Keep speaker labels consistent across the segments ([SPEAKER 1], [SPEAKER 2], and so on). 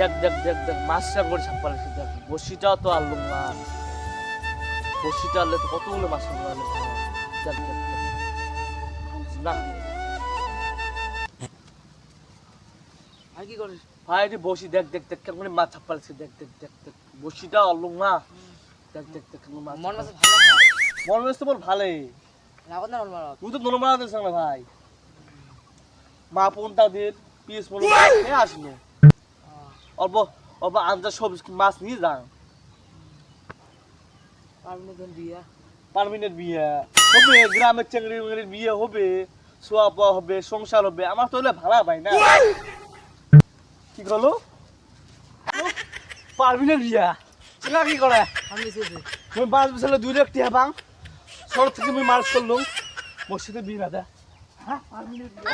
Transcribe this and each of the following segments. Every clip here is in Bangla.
[SPEAKER 1] দেখ দেখ দেখ দেখ মাছটা করে ছাপ্পালে দেখ বসিটাও তো আনলুম না বসিটা আনলে তো কতগুলো মাছ আনলো আনলো দেখ দেখ না
[SPEAKER 2] ভাই কি করিস
[SPEAKER 1] ভাই বসি দেখ দেখ দেখ কেমন মাছ ছাপ্পালেছে দেখ দেখ দেখ দেখ বসিটা আনলুম না দেখ দেখ দেখ মাছ
[SPEAKER 2] মন। মাসে ভালো
[SPEAKER 1] মন মেস তো বল ভালোই
[SPEAKER 2] না মন
[SPEAKER 1] তুই তো নরমাল দিস না ভাই মা পোন তাদের পিস মনে খেয়ে আসলো অল্প অল্প আঞ্জা সব মাছ নিয়ে যান। পারমিনের বিয়ে। হবে গ্রামের চেংড়ি মেংড়ির বিয়ে হবে সোয়া পোয়া হবে সংসার হবে। আমার তো হলে ভাড়া ভাই না। কি করল? পারমিনের বিয়া। চিনা কি করে?
[SPEAKER 2] আমি
[SPEAKER 1] তুমি পাঁচ বছর দুই লাখ টিয়া পাং। শরৎ থেকে আমি মার্চ করলাম মসজিদে বিয়ে হ্যাঁ পারমিনের বিয়া।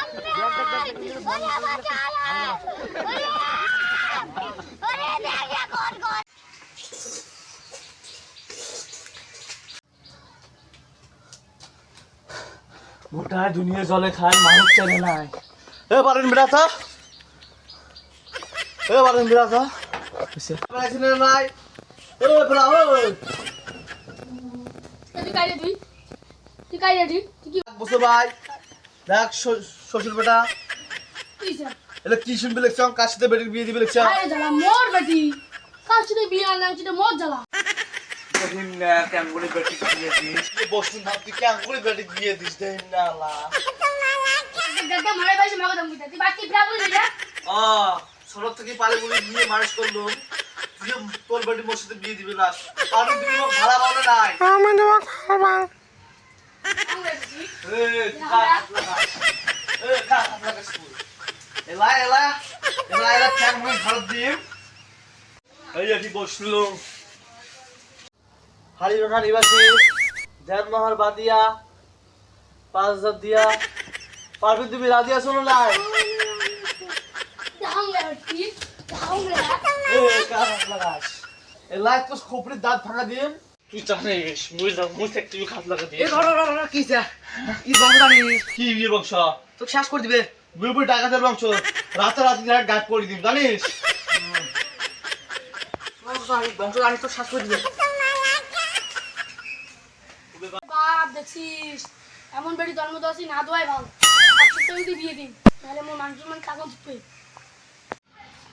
[SPEAKER 1] গোটা দুনিয়া জলে খায় মানুষ চেনে নাই এ পারেন বিরাতা এ পারেন বিরাতা নাই? এ বেলা ওই
[SPEAKER 3] তুই কাই রে তুই? তুই কাই রে তুই? তুই কি
[SPEAKER 1] বসে ভাই। দেখ শ্বশুর বেটা।
[SPEAKER 3] তুই
[SPEAKER 1] এটা কি শুনবি লিখছাম কার সাথে বেটির বিয়ে দিবি লিখছাম
[SPEAKER 3] আরে জ্বালা মোর বেটি। কার সাথে বিয়ে আনলাম সেটা মোর জ্বালা।
[SPEAKER 1] দেখিন না কেমন করে বেটি বিয়ে দিস। বসুন ভাব তুই কেমন করে বেটি বিয়ে দিস? দেখিন না আল্লাহ।
[SPEAKER 3] দাদা মারে বাইসে মাগো দাম বাকি
[SPEAKER 1] আ থেকে পালে বলে মানুষ করল তুই তোর বেটি মোর সাথে বিয়ে দিবি না। কারণ তুমি মোক ভাড়া পাবে নাই। এ এলা এলা। এলা এলা ভারত দিম এই কি বসল? হাড়ি বাগান নিবাসী দেড় মাহার বাদিয়া পাঁচ হাজার দিয়া। পারবি তুমি রাজিয়া শোনো নাই?
[SPEAKER 3] দাম রে বেটি দাম রে
[SPEAKER 1] এ লাইট তো খোপড়ির দাঁত ভাঙা দিম তুই জানিস মুই যা মুই থেকে তুই হাত লাগা
[SPEAKER 2] এ ধরো কি কি বন্ধ জানিস?
[SPEAKER 1] কি বংশ?
[SPEAKER 2] তো শ্বাস করে দিবে।
[SPEAKER 1] বুড়ি বুড়ি ডাকাতের বংশ রাতে রাতে গাছ করে দিম জানিস
[SPEAKER 2] বংশ জানিস? তো শ্বাস করে দিবে
[SPEAKER 3] বাপ দেখছিস এমন বেটি জন্ম দোয়াছি না দোয়াই ভালো একসাথে যদি বিয়ে দিন তাহলে মোর মানুষ মান কাগজ ছুপে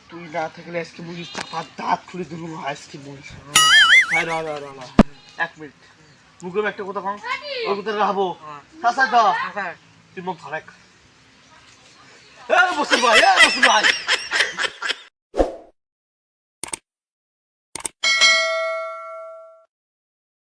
[SPEAKER 1] তুই না থাকলে আজকে বুঝিস চাপা দাঁত খুলে দিলু আজকে বুঝিস হ্যাঁ রা রা রা। এক মিনিট। মুখে একটা কথা কম ওই কথা রাখব। সাসা তো
[SPEAKER 2] স্যার
[SPEAKER 1] তুই মুখ ধরেক এ বসে ভাই এ বসে ভাই